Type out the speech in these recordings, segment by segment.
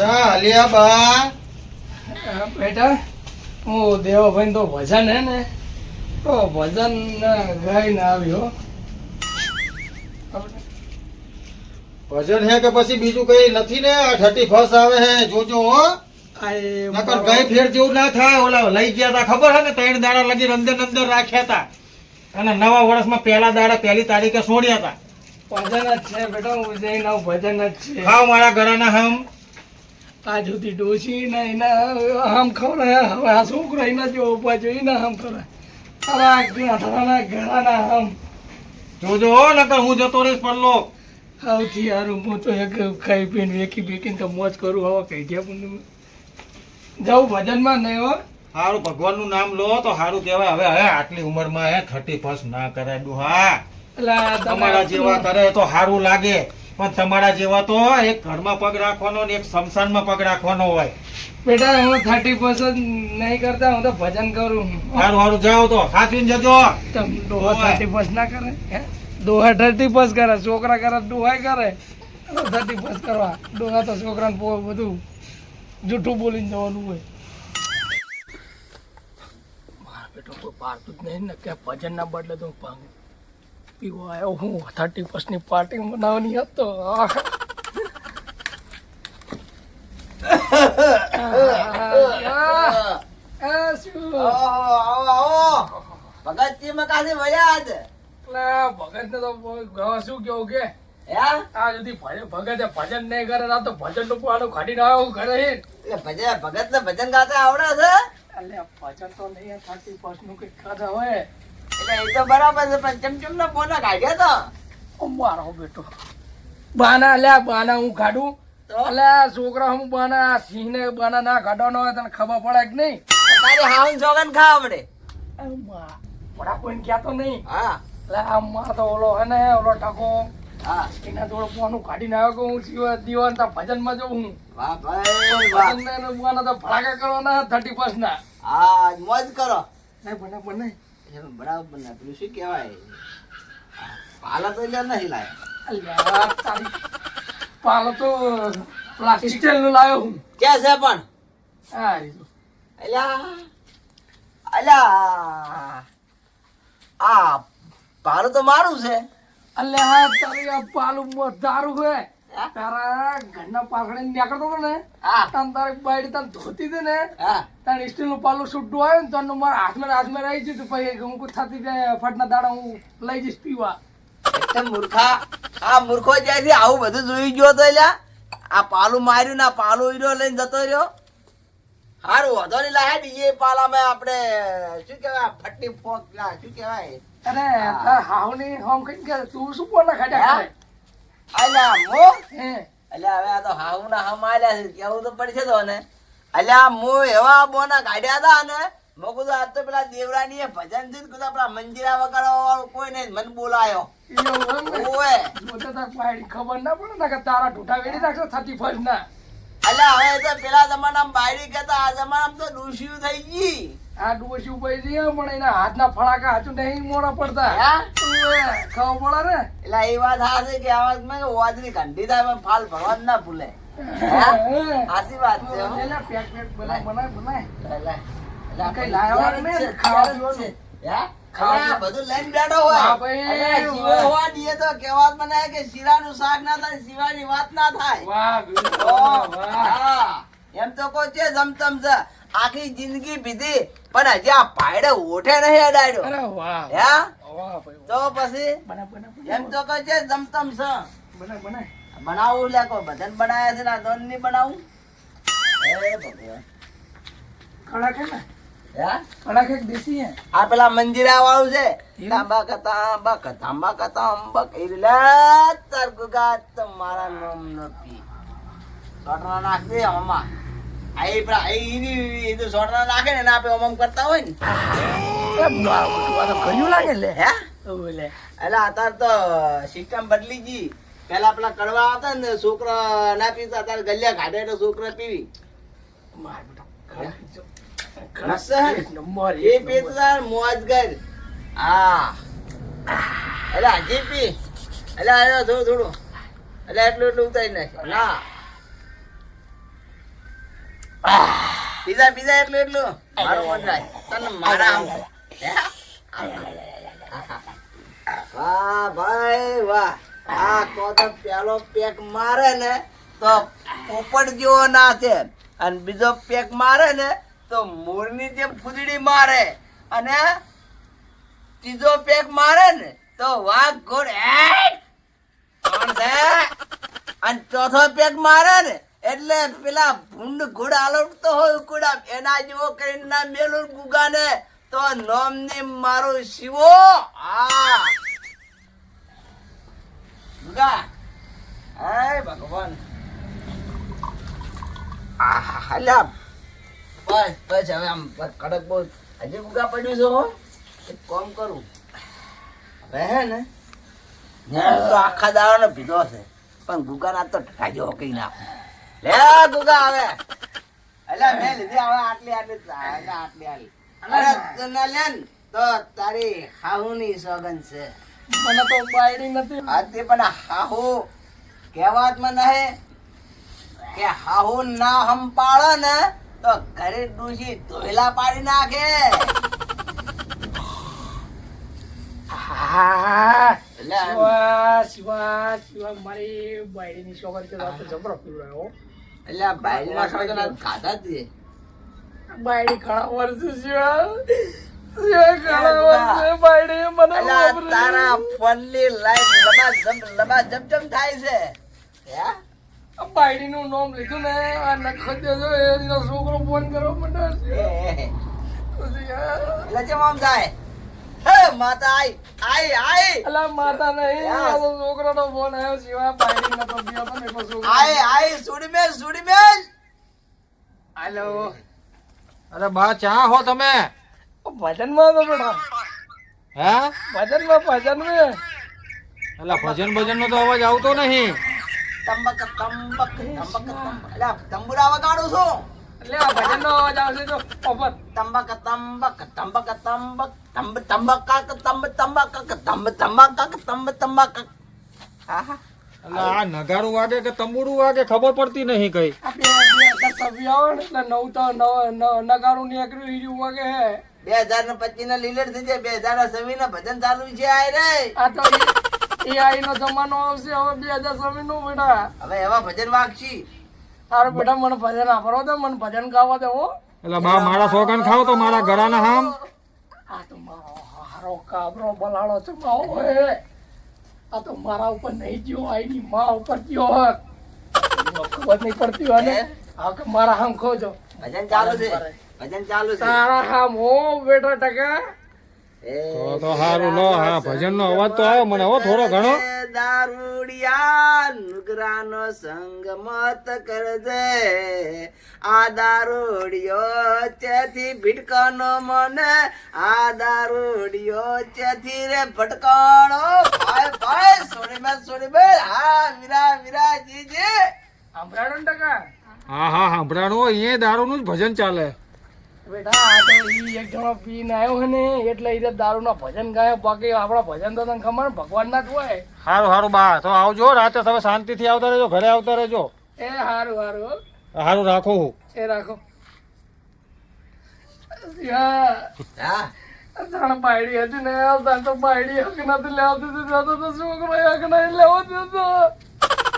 ચા હલિયા બા. બેટા હું દેવાભાઈ તો ભજન હે ને તો ભજન ગાઈને આવ્યો ભજન હે કે પછી બીજું કઈ નથી ને? આ થર્ટી ફર્સ્ટ આવે હે જોજો હો. નકર મારો- ફેર જેવું ના થાય ઓલા લઈ ગયા તા ખબર હે ને? ત્રણ દાડા લગી અંદર અંદર રાખ્યા હતા અને નવા વર્ષમાં પહેલા દાડા પહેલી તારીખે છોડ્યા હતા ભજન જ છે બેટા હું જઈને ભજન જ છે. હા મારા ઘરના હમ. આ જુદી ડોસી ને એના આમ ખવડાય હવે આ છોકરો એના જો ઊભા જો એના આમ ખવડાય. હવે ગાંઠાના ઘરાના આમ. જોજો હો નકર હું જતો રહીશ પરલો. સૌથી સારું હું તો એક ખાઈ પીને વેકી બેકીને તો મોજ કરું હવે કઈ ગયા પણ જાઉં ભજનમાં નહીં હો. સારું ભગવાનનું નામ લો તો સારું કહેવાય. હવે હવે આટલી ઉંમરમાં હે થર્ટી ફર્સ્ટ ના કરાય ડુહા એટલે તમારા જેવા કરે તો સારું લાગે. પણ તમારા જેવા તો એક ઘરમાં પગ રાખવાનો ને એક શમશાનમાં પગ રાખવાનો હોય. બેટા હું થર્ટી પર્સન્ટ નહીં કરતા હું તો ભજન કરું. સારું સારું જાઓ તો સાચવીને જજો. ડોહા. થર્ટી પર્સ ના કરે? ડોહા થર્ટી પર્સ કરે છોકરા કરે ડોહાય કરે. થર્ટી પર્સ કરવા. ડોહા તો છોકરાને બધું જૂઠું બોલીને જવાનું હોય. મારા બેટો કોઈ પાડતું જ નહીં ને કે ભજન ના બદલે તો હું ભાંગ પીવો આવ્યો હું. થર્ટી ફર્સ્ટની પાર્ટી મનાવવાની હતો. મકાને ભગત ને તો શું કેવું કે હે આ સુધી ભજન નહીં કરે ના તો ભજનનું પાડું કાઢીને આવ્યો ઘરે ભગત ને ભજન ગાતા આવડે છે? ભજન તો નહીં થર્ટી ફર્સ્ટનું કંઈક હોય. એટલે એ તો બરાબર છે પણ ચમચમ ના બોના કાઢ્યા તો. મારો બેટો. બાના અલ્યા બાના હું કાઢું અલ્યા છોકરા હું બાના સિંહ ને બાના ના કાઢવાનો હોય તને ખબર પડે કે નહીં? તારી હાઉન સોગન ખા આવડે. અરે મા, પડા કોઈને કહેતો નહીં. હા. એટલે માર તો ઓલો હે ને ઓલો ટકો હા. એના જોડે બોનું કાઢીને આવ્યો કે હું જીવા દીવાન તો ભજનમાં જોઉં હું. વાહ ભાઈ ભજન ને તો ભડાકા કરવાના થર્ટી ફર્સ્ટ ના. હા મોજ કરો. નહીં બને બને એમ બરાબર ને પેલું શું કહેવાય? પાલા તો એટલે નહીં લાય. પાલો તો પ્લાસ્ટિક સ્ટીલનું લાવ્યો હું. ક્યાં છે પણ? અલ્યા અલ્યા આ પાલું તો મારું છે. અલ્યા તારી આ પાલું દારૂ હે હા? તારા ઘરના પાછળ નીકળતો હતો ને હા. તાન બાયડી તાન ધોતી હતી ને હા. સ્ટીલનું પાલું છૂટું આવ્યું ને તારનું મારા હાથમાં હાથમાં રહી પછી હું કોઈ થતી ફટના દાડા હું લઈ જઈશ પીવા. એકદમ મૂર્ખા આ મૂર્ખો જ્યાંથી આવું બધું જોઈ ગયો તો લ્યા આ પાલું માર્યું ના પાલું ઈડો લઈને જતો રહ્યો. હારું વધો નહીં લાયા બીજે પાલામાં આપણે શું કહેવાય ફટ્ટી ફોક શું કહેવાય? અરે તાર હાવની હોમ કઈ કે તું શું બોલા ખાડ્યા અલ્યા મો? અલ્યા હવે આ તો હાહુ ના હમ છે કેવું તો પડશે તો ને અલ્યા મો એવા બોના કાઢ્યા હતા ને મેં કીધું આજ તો પેલા દેવરાની ભજનથી કીધું આપણા મંજીરા વગાડવા વાળો કોઈ નહીં મને બોલાયો? ઓએ ખબર ના પડે ને તારા વેડી નાખશે થર્ટી ફર્સ્ટ ના. અલ્યા હવે તો પેલા જમાનામાં બાયડી કહેતા આ જમાનામાં તો ડૂસ્યું થઈ ગઈ. આ ડોસી ઉપાય છે પણ એના હાથના ફળાકા હાચું નહીં મોડા પડતા. હા? ખબર પડે ને એટલે એ વાત હા છે કે આવાજમાં વાદની ઘંટી થાય પણ ફાલ ભરવાનું ના ભૂલે? સાચી વાત છે હો. લે, લે, પેક પેક બનાય બનાય બનાય લે, લે. લે, કઈ લાવ્યા ને? ખાવા પીવાનું. હે? બધું લઈને બેઠો હોય હા, ભાઈ, અલ્યા, શીરો વાહ. હોવા દઈએ તો કહેવત બનાય કે શીરાનું શાક ના થાય શિવાની વાત ના થાય. એમ તો કહો છે જમતમ છે આખી જિંદગી પીધી પણ હજી આ પાયડે ઓઠે નહીં અડાડ્યો હે તો પછી બના બના એમ તો કહો છે જમતમ છે બના બના બનાવું લે કોઈ બધાને બનાયા છે ને આ દોન નહીં બનાવું. હે ભગવાન. ખડા ખે ને હે ખડા ખે હે? આ પેલા મંજીરા વાળું છે? તાંબા કતા બક તાંબા કતા અંબક ઈરલા તર તમારા નામ નો પી. સોટના નાખ દે તો સોટના નાખે ને આપણે ઓમમ કરતા હોય ને. એ વાહ આ તો કર્યું લાગે લે? હે? એટલે અત્યારે તો સિસ્ટમ બદલી ગઈ. પેલા પેલા કડવા હતા ને છોકરા ના પીતા અત્યારે ગલ્યા કાઢે તો છોકરા પીવી. એ પીતું મોજ કર. હા. એટલે હજી પી. એટલે થોડું થોડું. એટલે એટલું એટલું ઉતારી નાખ ના. પીઝા પીઝા એટલું એટલું? મારો મન થાય. તને મારા વાહ, ભાઈ, વાહ. આ તો પેલો પેક મારે ને તો પોપટ જેવો નાચે અને બીજો પેક મારે ને તો મોરની જેમ ફૂદડી મારે. અને ત્રીજો પેક મારે ને તો વાઘ ઘોડ! અને ચોથો પેક મારે ને એટલે પેલા ભૂંડ ઘોડ આલવતો હોય ઉકુડા એના જેવો કરીને ના મેલું ગુગાને. તો નોમ ને મારું શિવો. આ. ગુગા. હાય ભગવાન. આહા હલ્યા બસ બસ, હવે આમ કડક બહુ હજી ગુગા પડ્યું છે હો. એક કામ કરું. હવે હે ને તો આખા દાડાનો પીધો છે. પણ ગુગા ના તો ઢાજો કઈ નાખું લે ગુગા હવે. અલ્યા મેં લીધી હવે આટલી આટલી જ આ, એટલે આટલી આટલી. અરે તને લે તો તારી હાહુની સોગન છે. મને તો બાયડી નથી. આથી પણ હાહુ કહેવાતમાં નહે કે હાહુ ના હમ પાડે ને તો ઘરે ડૂસી ધોયલા પાડી નાખે. શિવા શિવા શિવા મારી બાયડીની સોગન છે. જબરો પીવડાયો એટલે આ ભાઈના સોગન આ ખાધા જ છે. બાયડી ઘણા વર્ષ શિવા શિવા ઘણા બાયડી મને અલા તારા ફોનની લબાજમ લબાજમ થાય છે હે? આ બાયડીનું નામ લીધું ને આ નખો દેજો એનો છોકરો ફોન કરો મને. એટલે જેમ આમ થાય માતા આઈ આઈ આઈ. અલા માતા નહીં આ તો છોકરાનો ફોન આવ્યો શિવા બાયડી નતો દિયો તો મેં છોકરો આઈ આઈ સુડી મેલ સુડી મેલ હાલો. અરે બા ચા હો તમે? તો બેટા હે? ભજનમાં ભજનમાં. એટલે ભજન ભજન નો તો અવાજ આવતો નહીં. તંબક તંબક તંબક તંબક. એટલે તંબુરા વગાડું છું. એટલે આ ભજનનો અવાજ આવશે તો ઓપર તંબક તંબક તંબક તંબક તંબ તંબક તંબ તંબક તંબ તંબક તંબ તંબક. કાક. આહા આ નગારું વાગે કે તંબુડું વાગે ખબર પડતી નહીં કઈ. આ નગારું નીકળ્યું હીર્યું વાગે હે. બે હજાર ને પચીસ ના લીલેર થઈ જાય બે હજાર ને સવી ના ભજન ચાલુ છે આય રે. આ તો એઆઈ નો જમાનો આવશે હવે બે હજાર સવી નું બેટા હવે એવા ભજન વાગશી. તારું બેટા મને ભજન આપરો દે મને ભજન ગાવા દે હો. એટલે બા મારા સોગન ખાવ તો મારા ઘરાના હામ. આ તો મારો હારો કાબરો બલાડો છે માવો હે. આ તો મારા ઉપર નહીં ગયો આઈની માં ઉપર ગયો હે. ખબર નહીં પડતી હોય ને. આ કે મારા હામ ખોજો. ભજન ચાલુ છે. ભજન ચાલુ છે. તારા હામ હો બેટા ટકા. તો તો સારું લો હા ભજન નો અવાજ તો આવ્યો મને હો થોડો ઘણો. દારૂડિયા નુગરાનો સંગ મત કરજે. આ દારૂડિયો ચેથી ભીટકાનો મને? આ દારૂડિયો ચેથી રે ભટકાણો? ભાઈ ભાઈ મે સોડી બે હા વીરા વીરા જી જી ટકા? હા હા સાંભળાનું અહીંયા દારૂ નું જ ભજન ચાલે. બેટા આ તો ઈ એક જણો પીને આવ્યો હે ને એટલે ઈ દારૂ ના ભજન ગાયો બાકી આપણા ભજન તો તને ખબર ભગવાન ના જ હોય. સારું સારું બા તો આવજો રાતે તમે શાંતિથી આવતા રહેજો ઘરે આવતા રહેજો. એ સારું સારું સારું રાખો હું. એ રાખો. જાણ બાયડી હતી ને તાણ તો બાયડી હક નથી લેવાતી તો જતો તો છોકરો હક નહીં લેવો દેતો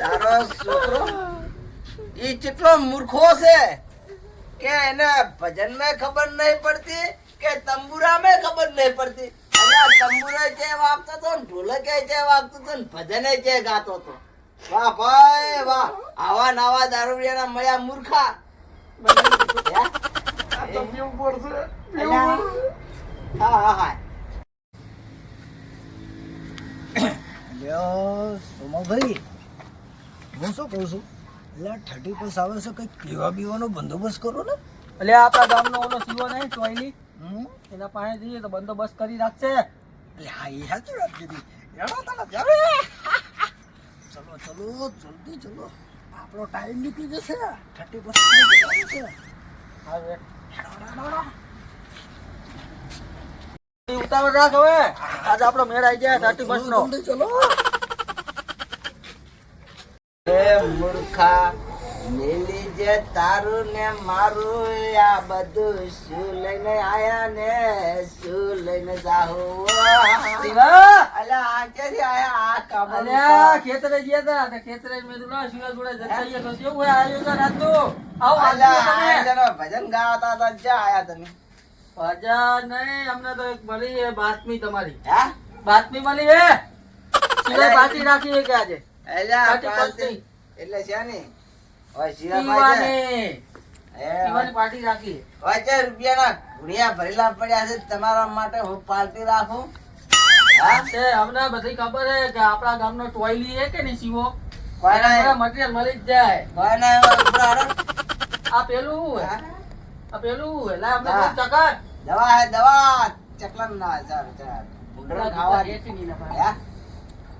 તારો છોકરો? ઈ કેટલો મૂર્ખો છે? કે એને ભજનમાં ખબર નહીં પડતી કે તંબુરા માં ખબર નહીં પડતી? અને તંબુરા જે વાગતો તો ને ઢોલકે જે વાગતો હતો ને ભજને જે ગાતો હતો. વાહ ભાઈ વાહ. આવા નવા દારૂડિયાના મળ્યા મૂર્ખા. હા? હા હા લ્યો સોમાભાઈ હું શું કહું છું? એટલે થર્ટી પ્લસ આવે છે, કંઈક પીવા પીવાનો બંદોબસ્ત કરો ને. એટલે આપણા ગામનો ઓલો સીવો નહીં ચોઈલી એના પાસે જઈએ તો બંદોબસ્ત કરી રાખશે એટલે હા, એ સાચી વાત કીધી. ચાલો, ચલો, જલ્દી ચલો. આપણો ટાઈમ નીકળી જશે. થર્ટી પર્સન્ટ છે. ઉતાવળ રાખ હવે. આજે આપણો મેળ આવી જાય થર્ટી ફર્સ્ટ નો ચલો. એ મૂર્ખા લીલી જે તારું ને મારું આ બધું શું લઈને આયા ને શું લઈને જાહું? શિવા! અલા આ ક્યાંથી આયા? આ કામ અલ્યા, ખેતરે ગયા તા, તે ખેતરે મેં કીધું, શિવા જોડે જતા આવીએ. તો કેવું હોય આયોજન આજનું? આવો, અલા આજનું આ તમે. જરા ભજન ગાતા હતા ક્યાં આયા તમે? ભજન નહીં, અમને તો એક મળી હે બાતમી તમારી. હે? બાતમી મળી હે શિવાય પાર્ટી રાખી છે કે આજે? એટલે છે ને પાર્ટી રાખી. વચ્ચે રૂપિયાના ઘુડિયા ભરેલા પડ્યા છે તમારા માટે હું પાર્ટી રાખું. અમને બધી ખબર છે કે આપણા ગામનો ટોયલી છે કે નહીં શિવો? મટીરિયલ મળી જ જાય? આ પેલું? આ પેલું શું અમને ચકર. દવા હે દવા. ચકલન ના ચાલ ચાલ ઉંદરો ખાવાની. એસી નહીં નપાય. હે?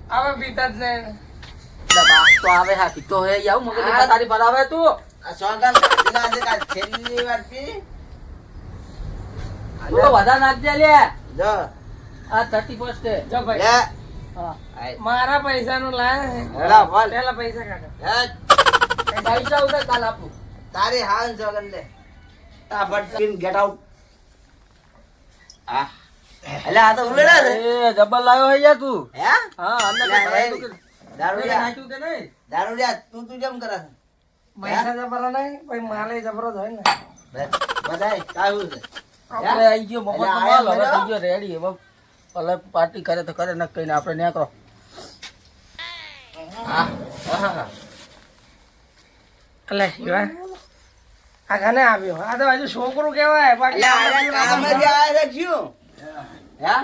આવે પીતા જ નહીં. દબા તો આવે હા પીતો હે આવું મગજ હા. તારી ભરાવે તું આ સોગન ખાધેલા છે કાલ છેલ્લી વાર પી તું તો વધારે નાખજે લે જો આ થર્ટી ફર્સ્ટ જો લે હા આય. મારા પૈસા નું લાય પેલા પૈસા કાઢો હે, પૈસા ઉધર કાલ આપું તારી હાલ સોગન લે આ બટ ગેટ આઉટ આ એટલે આ તો ઉલેડા છે એ જબર લાવ્યો હે યાર તું હે હા અંદર લે, લે. કે- દારૂડિયા કે નહીં? દારૂડિયા તું તું જેમ કરે છે? પૈસા જબરા નહીં પછી માલે જબરો જ હોય ને. બધાય કાયું છે. આપણે આઈ ગયો માલ હવે થઈ ગયો રેડી હવે ભલે પાર્ટી કરે તો કરે ન કહીને આપણે નીકળો. હા હા એટલે શિવા આ ઘને આવ્યો. આ તો હજુ છોકરું કહેવાય. એટલે આને કામમાંથી આયા છે શું? હે?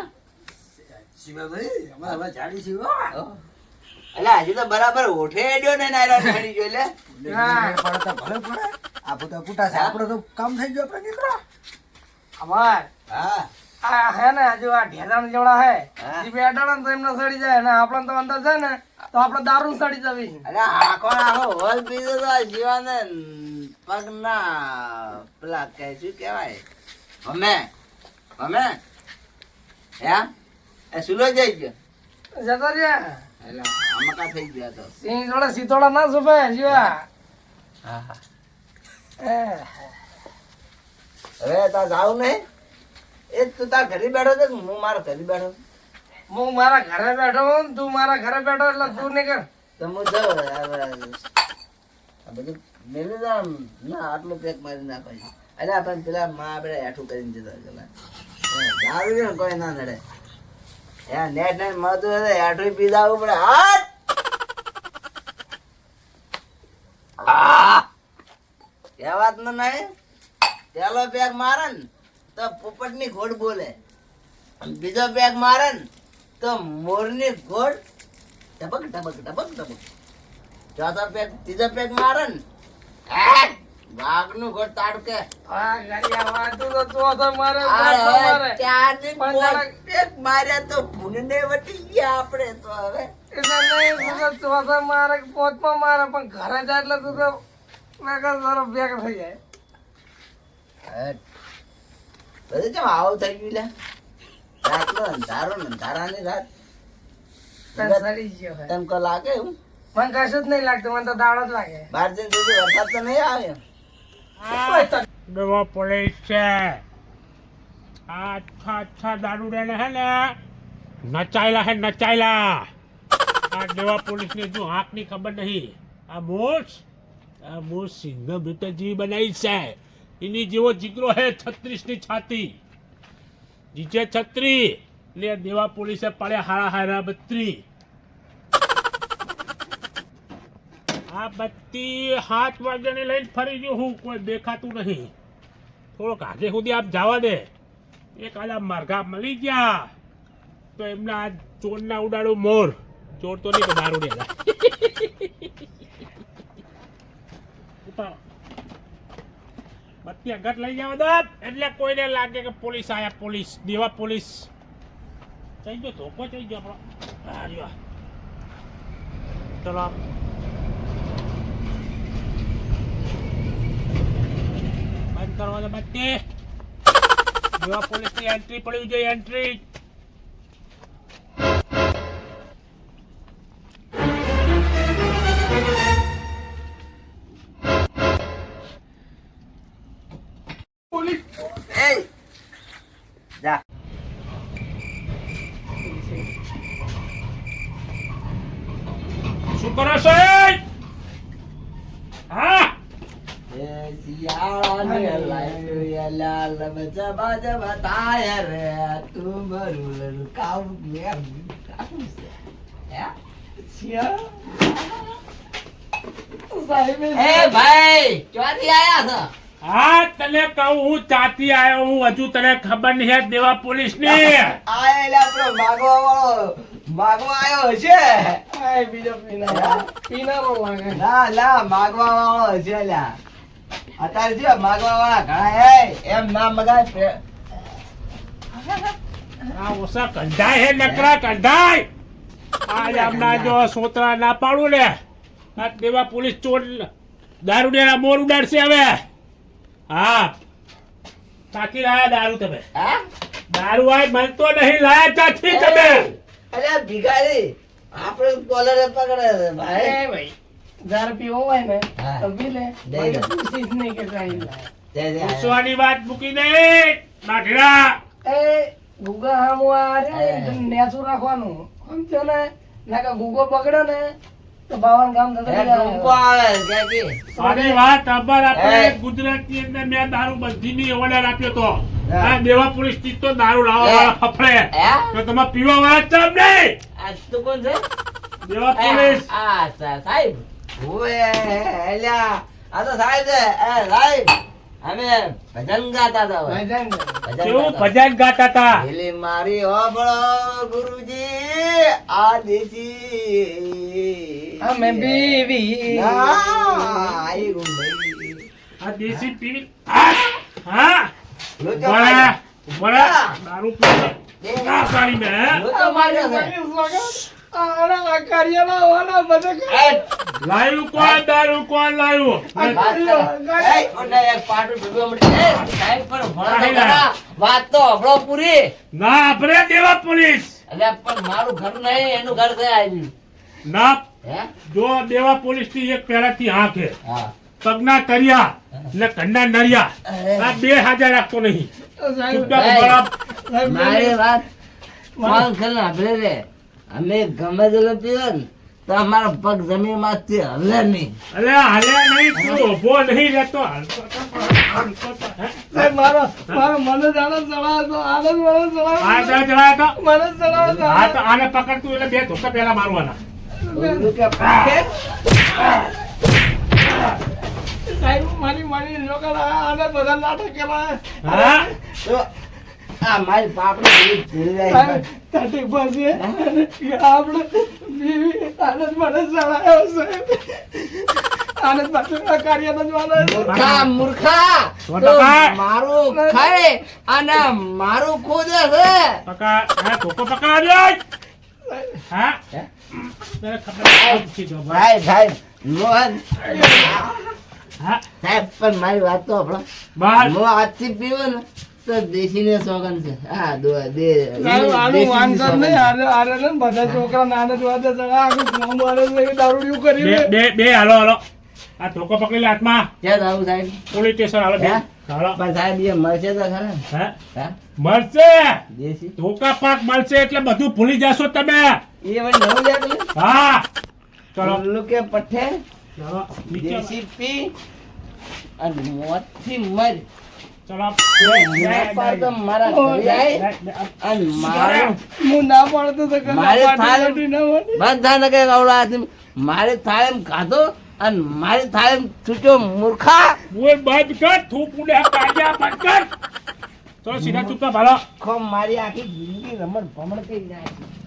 એટલે આજે તો બરાબર ઓઠે એડ્યો ને નાયરા ઠેરી ગયો એટલે. અમાર? હા. આ હે ને હજુ આ ઢેરાણ જોડા હે. હા. ઈ બેઠાડા તો એમને સડી જાય ને આપણને તો અંદર છે ને તો આપણે દારૂ સડી જવી. અરે આખો આખો હોલ પીધો તો આ જીવાને પગના પેલા કે શું કહેવાય? અમે અમે હે? એ સુલો જઈ ગયો જતો રહ્યા. એટલે આમાં કા થઈ ગયા તો. સિંહ જોડે સીતોડા ના સુપે જીવા. એ, હવે તાર જાવ નહીં એ તું તાર ઘરે બેઠો છે હું મારા ઘરે બેઠો? હું મારા ઘરે બેઠો હું ને તું મારા ઘરે બેઠો એટલે તું નીકળ. તો હું જાઉં હવે આ બધું મેલી. ના આટલું પેક મારી નાખો. છે. અરે આપણે પેલા માં આપણે હેઠું કરીને જતા પેલા. દારૂ કોઈ ના નડે. નેટ નેટ હોય તો હેઠું પી પડે હાટ કહેવાત ન નહીં પેલો પેક મારે ને તો પોપટની ઘોડ બોલે. બીજો પેક મારે ને તો મોરની ઘોડ ટપક ટપક ટપક ટપક ચોથો પેક ત્રીજો પેક મારે ને હેટ! વાઘનું ઘોડ તાડકે. આ પેક માર્યા તો ભૂંડને વટી ગયા આપણે તો હવે. મારે પોતમાં મારે પણ ઘરે જાય એટલે તું તો મેં તારો ભેગ થઈ જાય. બધું કેમ આવું થઈ ગયું લે? રાતનો અંધારો ને અંધારાની રાત. તને સડી ગયો હોય. તને કોઈ લાગે એવું? મને કશું જ નહીં લાગતું મને તો દાડો જ લાગે. બાર જઈને વરસાદ તો નહીં આવે? દવા પોલીસ છે. આ અચ્છા અચ્છા દારૂડિયાને હે ને? નચાયેલા હે, નચાયેલા. આ દેવા પોલીસને જો આંખની ખબર નહીં. આ મોસ આ મોસ સિંહ બેટા બનાવી છે. એની જેવો જીગરો હે છત્રીસની છાતી. જીજે છત્રી ને દેવા પોલીસે પડ્યા હારા હારા બત્રી. આ બત્તી હાથ વાગ્યાને લઈને ફરી ગયો હું. કોઈ દેખાતું નહીં. થોડોક આજે સુધી આપ જવા દે. એક આલા માર્ગા મળી ગયા તો એમના આ ચોરના ઉડાડો મોર ચોર તો નહીં પણ દારૂ ડેલા ઉતારો. બત્તી અગત લઈ જાવ દો એટલે કોઈને લાગે કે પોલીસ આયા પોલીસ દેવા પોલીસ થઈ ગયો ધોકો થઈ ગયો આપણો આ રહ્યો. ચલો બંધ કરવા દે બત્તી જોવા પોલીસની એન્ટ્રી પડવી જોઈએ એન્ટ્રી શું કરો છો? ભાઈ ક્યાંથી આયા છો? હા તને કહું હું ચાતી આવ્યો હું હજુ તને ખબર નહીં દેવા પોલીસ ને આયેલા આપણો માગવા વાળો માગવા આવ્યો હશે? આ બીજો પીના પીનારો લાગે ના ના માગવા વાળો હશે લ્યા. અત્યારે જો માગવા વાળા ઘણા હે એમ ના મગાય આ ઓસા કંધાય હે નકરા કંધાય. આજ આમના જો સોતરા ના પાડું ને આ દેવા પોલીસ ચોર દારૂ ને મોર ઉડાડશે હવે. હા. તાકી લાયા દારૂ તમે. હા? દારૂ આય મળતો નહીં લાયા ચાથી તમે. અરે ભિખારી આપણે કોલરે પકડે ભાઈ. ભાઈ. જયારે પીવો હોય ને તો પી લે દઈ બાકી નહીં કે આયા. પૂછવાની વાત મૂકી દે. નાઠીડા એ ગુગા હામો આ રે નેચું રાખવાનું. સમજો ને ના કે ગુગો પકડે ને તો બાવન આવે વાત અબર આપણે ગુજરાતની અંદર મેં દારૂ બંધીની ઓર્ડર આપ્યો તો. આ દેવાપુરી પોલીસ તો દારૂ લાવવા વાળા ફફડે. તો તમે પીવા વાળા ચમ નહીં. આ તો કોણ છે? દેવા આ સાહેબ. એલ્યા આ તો સાહેબ સાહેબ અમે ભજન ગાતા હતા. ભજન. ભજન ગાતા હતા. પેલી મારી ઓબળો ગુરુજી આ દેશી અમે બીવી. આઈ ગુંડઈ. આ દેશી પીવી. હા? હા. બળા બળા દારૂ પીવે ના સારી મેં માર્યો છે. આના આ કાર્યના વાળા બધા એ, લાયું કોણ? દારૂ કોણ લાયું? વાત કરો. એ, ઓને એક પાટું ડૂબવા મળ્યું. એ, સાહેબ પણ ભણો તો વાત તો હંભળો પૂરી. ના આપણે દેવા પોલીસ. અલ્યા પણ મારું ઘર નહીં એનું ઘર છે આવ્યું ના. જો દેવા પોલીસથી એક પેરાથી હાંક. હે. હા. પગના તરિયા ને કંડા નરિયા આ બે હાજર રાખતો નહીં. મારી વાત અમે ગમે તેલો પીવો ને તો અમારો પગ જમીનમાંથી હલે નહીં. અરે હલે નહીં તું ઊભો નહીં રહેતો. હાલતો હે? મારો મારો મને જાણો ચડાવતો આનંદ મને ચડાવતો મને ચડાવતો આ તો આને પકડતું એટલે બે ધોકા પેલા મારવાના? સાહેબ મારી મારી લોકો આને બધા નાટક કેવા હા? તો આ મારી પાપડી ભૂલી પાસે આપણે બીવી આનંદ મને ચડાયો સાહેબ આનંદ પાછળ આ કાર્યનો જ મૂર્ખા. મૂર્ખા તો તો મારું ખાય અને મારું ખોદે છે. પકા હા ધોકો પકડાવ્યો હા? તને ખબર નથી જો ભાઈ. ભાઈ ભાઈ મોહન. હા? સાહેબ પણ મારી વાત તો આપણો બસ. હું આજથી પીવું ને. તો દેશીને સોગન છે. હા દો દે આનું વાંધો નહીં આરે આરે ને બધા છોકરા નાને જ વાતે ચડા આખું ગામ વાળે દારૂડિયું કરી બે બે બે હાલો હાલો. આ ધોકો પકડી લે હાથમાં. ક્યાં જાવું સાહેબ? પોલીસ સ્ટેશન હાલો બે. હાલો. પણ સાહેબ એ મળશે તો ખરા ને? હા? મળશે. દેશી? ધોકા પાક મળશે એટલે બધું ભૂલી જશો તમે. એ વળી નવું જાય હા. ચલો. કે પઠે? ચલો દેશી પી. અને મોતથી મર. મારા ઘરે આય અને મારું હું ના પાડતો તો કદાચ મારે થાળે ખાધો અને મારે થાળે છૂટ્યો મૂર્ખા. બોલ બંધ કર થૂક બંધ સીધા ખો મારી આખી જિંદગી રમણ ભમણ કઈ નાખી.